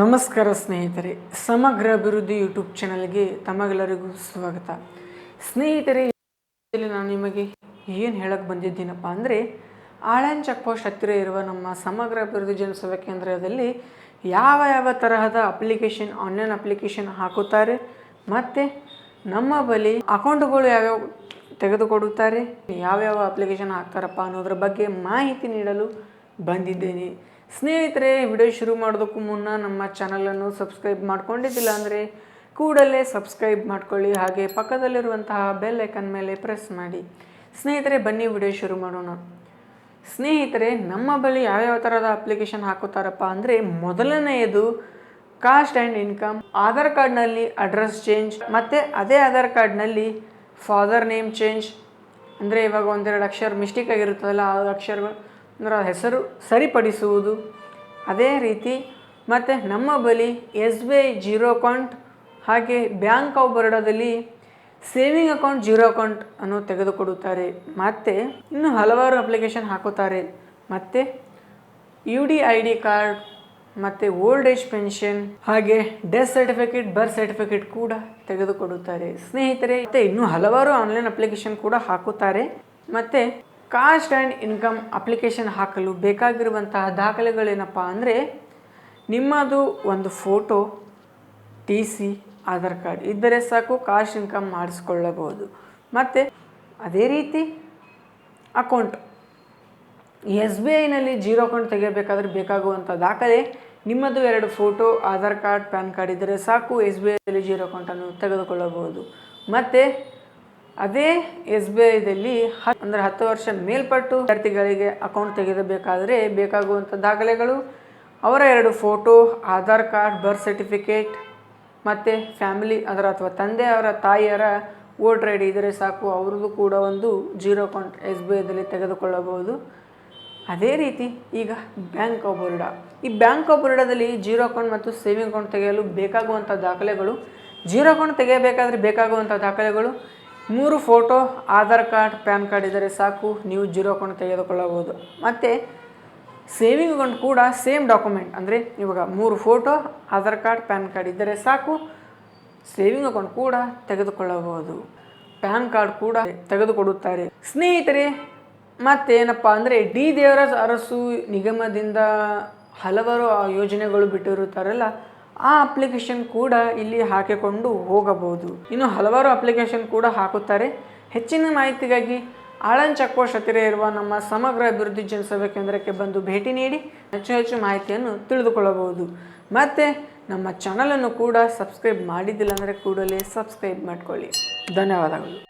ನಮಸ್ಕಾರ ಸ್ನೇಹಿತರೆ, ಸಮಗ್ರ ಅಭಿವೃದ್ಧಿ ಯೂಟ್ಯೂಬ್ ಚಾನಲ್ಗೆ ತಮಗೆಲ್ಲರಿಗೂ ಸ್ವಾಗತ. ಸ್ನೇಹಿತರೆ ನಾನು ನಿಮಗೆ ಏನು ಹೇಳಕ್ಕೆ ಬಂದಿದ್ದೀನಪ್ಪ ಅಂದರೆ, ಆಳನ್ ಚೆಕ್ ಪೋಸ್ಟ್ ಹತ್ತಿರ ಇರುವ ನಮ್ಮ ಸಮಗ್ರ ಅಭಿವೃದ್ಧಿ ಜನಸೇವಾ ಕೇಂದ್ರದಲ್ಲಿ ಯಾವ ಯಾವ ತರಹದ ಅಪ್ಲಿಕೇಶನ್ ಆನ್ಲೈನ್ ಅಪ್ಲಿಕೇಶನ್ ಹಾಕುತ್ತಾರೆ, ಮತ್ತು ನಮ್ಮ ಬಳಿ ಅಕೌಂಟ್ಗಳು ಯಾವ್ಯಾವ ತೆಗೆದುಕೊಡುತ್ತಾರೆ, ಯಾವ್ಯಾವ ಅಪ್ಲಿಕೇಶನ್ ಹಾಕ್ತಾರಪ್ಪ ಅನ್ನೋದ್ರ ಬಗ್ಗೆ ಮಾಹಿತಿ ನೀಡಲು ಬಂದಿದ್ದೇನೆ. ಸ್ನೇಹಿತರೆ, ವಿಡಿಯೋ ಶುರು ಮಾಡೋದಕ್ಕೂ ಮುನ್ನ ನಮ್ಮ ಚಾನಲನ್ನು ಸಬ್ಸ್ಕ್ರೈಬ್ ಮಾಡ್ಕೊಂಡಿದ್ದಿಲ್ಲ ಅಂದರೆ ಕೂಡಲೇ ಸಬ್ಸ್ಕ್ರೈಬ್ ಮಾಡ್ಕೊಳ್ಳಿ, ಹಾಗೆ ಪಕ್ಕದಲ್ಲಿರುವಂತಹ ಬೆಲ್ ಐಕನ್ ಮೇಲೆ ಪ್ರೆಸ್ ಮಾಡಿ. ಸ್ನೇಹಿತರೆ, ಬನ್ನಿ ವಿಡಿಯೋ ಶುರು ಮಾಡೋಣ. ಸ್ನೇಹಿತರೆ, ನಮ್ಮ ಬಳಿ ಯಾವ್ಯಾವ ಥರದ ಅಪ್ಲಿಕೇಶನ್ ಹಾಕುತ್ತಾರಪ್ಪ ಅಂದರೆ ಮೊದಲನೆಯದು ಕಾಸ್ಟ್ ಆ್ಯಂಡ್ ಇನ್ಕಮ್. ಆಧಾರ್ ಕಾರ್ಡ್ನಲ್ಲಿ ಅಡ್ರೆಸ್ ಚೇಂಜ್, ಮತ್ತು ಅದೇ ಆಧಾರ್ ಕಾರ್ಡ್ನಲ್ಲಿ ಫಾದರ್ ನೇಮ್ ಚೇಂಜ್. ಅಂದರೆ ಇವಾಗ ಒಂದೆರಡು ಅಕ್ಷರ ಮಿಸ್ಟೇಕ್ ಆಗಿರುತ್ತದಲ್ಲ, ಆ ಅಕ್ಷರಗಳು ಅಂದರೆ ಹೆಸರು ಸರಿಪಡಿಸುವುದು. ಅದೇ ರೀತಿ ಮತ್ತು ನಮ್ಮ ಬಳಿ S B I zero account, ಹಾಗೆ ಬ್ಯಾಂಕ್ ಆಫ್ ಬರೋಡಾದಲ್ಲಿ ಸೇವಿಂಗ್ ಅಕೌಂಟ್ ಜೀರೋ ಅಕೌಂಟ್ ಅನ್ನು ತೆಗೆದುಕೊಡುತ್ತಾರೆ. ಮತ್ತು ಇನ್ನು ಹಲವಾರು ಅಪ್ಲಿಕೇಶನ್ ಹಾಕುತ್ತಾರೆ. ಮತ್ತು U D I D card, ಮತ್ತು ಓಲ್ಡ್ ಏಜ್ ಪೆನ್ಷನ್, ಹಾಗೆ ಡೆತ್ ಸರ್ಟಿಫಿಕೇಟ್, ಬರ್ತ್ ಸರ್ಟಿಫಿಕೇಟ್ ಕೂಡ ತೆಗೆದುಕೊಡುತ್ತಾರೆ. ಸ್ನೇಹಿತರೆ, ಮತ್ತು ಇನ್ನೂ ಹಲವಾರು ಆನ್ಲೈನ್ ಅಪ್ಲಿಕೇಶನ್ ಕೂಡ ಹಾಕುತ್ತಾರೆ. ಮತ್ತು ಕಾಸ್ಟ್ ಆ್ಯಂಡ್ ಇನ್ಕಮ್ ಅಪ್ಲಿಕೇಶನ್ ಹಾಕಲು ಬೇಕಾಗಿರುವಂತಹ ದಾಖಲೆಗಳೇನಪ್ಪ ಅಂದರೆ ನಿಮ್ಮದು ಒಂದು photo, T C, Aadhaar card ಇದ್ದರೆ ಸಾಕು, ಕಾಸ್ಟ್ ಇನ್ಕಮ್ ಮಾಡಿಸ್ಕೊಳ್ಳಬಹುದು. ಮತ್ತು ಅದೇ ರೀತಿ ಅಕೌಂಟ್. ಎಸ್ ಬಿ ಐನಲ್ಲಿ ಜೀರೋ ಅಕೌಂಟ್ ತೆಗೆಯಬೇಕಾದ್ರೆ ಬೇಕಾಗುವಂಥ ದಾಖಲೆ, ನಿಮ್ಮದು ಎರಡು photo, Aadhaar card, PAN card ಇದ್ದರೆ ಸಾಕು, ಎಸ್ ಬಿ ಐಯಲ್ಲಿ ಜೀರೋ ಅಕೌಂಟನ್ನು ತೆಗೆದುಕೊಳ್ಳಬಹುದು. ಮತ್ತು ಅದೇ ಎಸ್ ಬಿ ಐದಲ್ಲಿ ಅಂದರೆ ಹತ್ತು ವರ್ಷ ಮೇಲ್ಪಟ್ಟು ವಿದ್ಯಾರ್ಥಿಗಳಿಗೆ ಅಕೌಂಟ್ ತೆಗೆದಬೇಕಾದರೆ ಬೇಕಾಗುವಂಥ ದಾಖಲೆಗಳು. ಅವರ ಎರಡು photo Aadhaar card birth certificate ಮತ್ತು ಫ್ಯಾಮಿಲಿ ಅದರ ಅಥವಾ ತಂದೆಯವರ ತಾಯಿಯರ ವೋಟರ್ ಐ ಡಿ ಇದ್ದರೆ ಸಾಕು, ಅವ್ರದ್ದು ಕೂಡ ಒಂದು ಜೀರೋ ಅಕೌಂಟ್ ಎಸ್ ಬಿ ಐದಲ್ಲಿ ತೆಗೆದುಕೊಳ್ಳಬಹುದು. ಅದೇ ರೀತಿ ಈಗ ಬ್ಯಾಂಕ್ ಆಫ್ ಬರೋಡಾ. ಈ ಬ್ಯಾಂಕ್ ಆಫ್ ಬರೋಡಾದಲ್ಲಿ ಜೀರೋ ಅಕೌಂಟ್ ಮತ್ತು ಸೇವಿಂಗ್ ಅಕೌಂಟ್ ತೆಗೆಯಲು ಬೇಕಾಗುವಂಥ ದಾಖಲೆಗಳು. ಜೀರೋ ಅಕೌಂಟ್ ತೆಗೆಯಬೇಕಾದ್ರೆ ಬೇಕಾಗುವಂಥ ದಾಖಲೆಗಳು. ಮೂರು photo, Aadhaar card, PAN card ಇದ್ದರೆ ಸಾಕು, ನೀವು ಜೀರೋ ಅಕೌಂಟ್ ತೆಗೆದುಕೊಳ್ಳಬಹುದು. ಮತ್ತು ಸೇವಿಂಗ್ ಅಕೌಂಟ್ ಕೂಡ ಸೇಮ್ ಡಾಕ್ಯುಮೆಂಟ್, ಅಂದರೆ ಇವಾಗ ಮೂರು photo, Aadhaar card, PAN card ಇದ್ದರೆ ಸಾಕು ಸೇವಿಂಗ್ ಅಕೌಂಟ್ ಕೂಡ ತೆಗೆದುಕೊಳ್ಳಬಹುದು. ಪ್ಯಾನ್ ಕಾರ್ಡ್ ಕೂಡ ತೆಗೆದುಕೊಡುತ್ತಾರೆ. ಸ್ನೇಹಿತರೆ, ಮತ್ತೇನಪ್ಪ ಅಂದರೆ ಡಿ ದೇವರಾಜ್ ಅರಸು ನಿಗಮದಿಂದ ಹಲವಾರು ಯೋಜನೆಗಳು ಬಿಟ್ಟಿರುತ್ತಾರಲ್ಲ ಆ ಅಪ್ಲಿಕೇಶನ್ ಕೂಡ ಇಲ್ಲಿ ಹಾಕಿಕೊಂಡು ಹೋಗಬಹುದು. ಇನ್ನು ಹಲವಾರು ಅಪ್ಲಿಕೇಶನ್ ಕೂಡ ಹಾಕುತ್ತಾರೆ. ಹೆಚ್ಚಿನ ಮಾಹಿತಿಗಾಗಿ ಆಳನ್ ಚಕ್ಕೋಶ್ ಹತ್ತಿರ ಇರುವ ನಮ್ಮ ಸಮಗ್ರ ಅಭಿವೃದ್ಧಿ ಜನಸೇವಾ ಕೇಂದ್ರಕ್ಕೆ ಬಂದು ಭೇಟಿ ನೀಡಿ ಹೆಚ್ಚು ಹೆಚ್ಚು ಮಾಹಿತಿಯನ್ನು ತಿಳಿದುಕೊಳ್ಳಬಹುದು. ಮತ್ತು ನಮ್ಮ ಚಾನಲನ್ನು ಕೂಡ ಸಬ್ಸ್ಕ್ರೈಬ್ ಮಾಡಿದ್ದಿಲ್ಲ ಅಂದರೆ ಕೂಡಲೇ ಸಬ್ಸ್ಕ್ರೈಬ್ ಮಾಡಿಕೊಳ್ಳಿ. ಧನ್ಯವಾದಗಳು.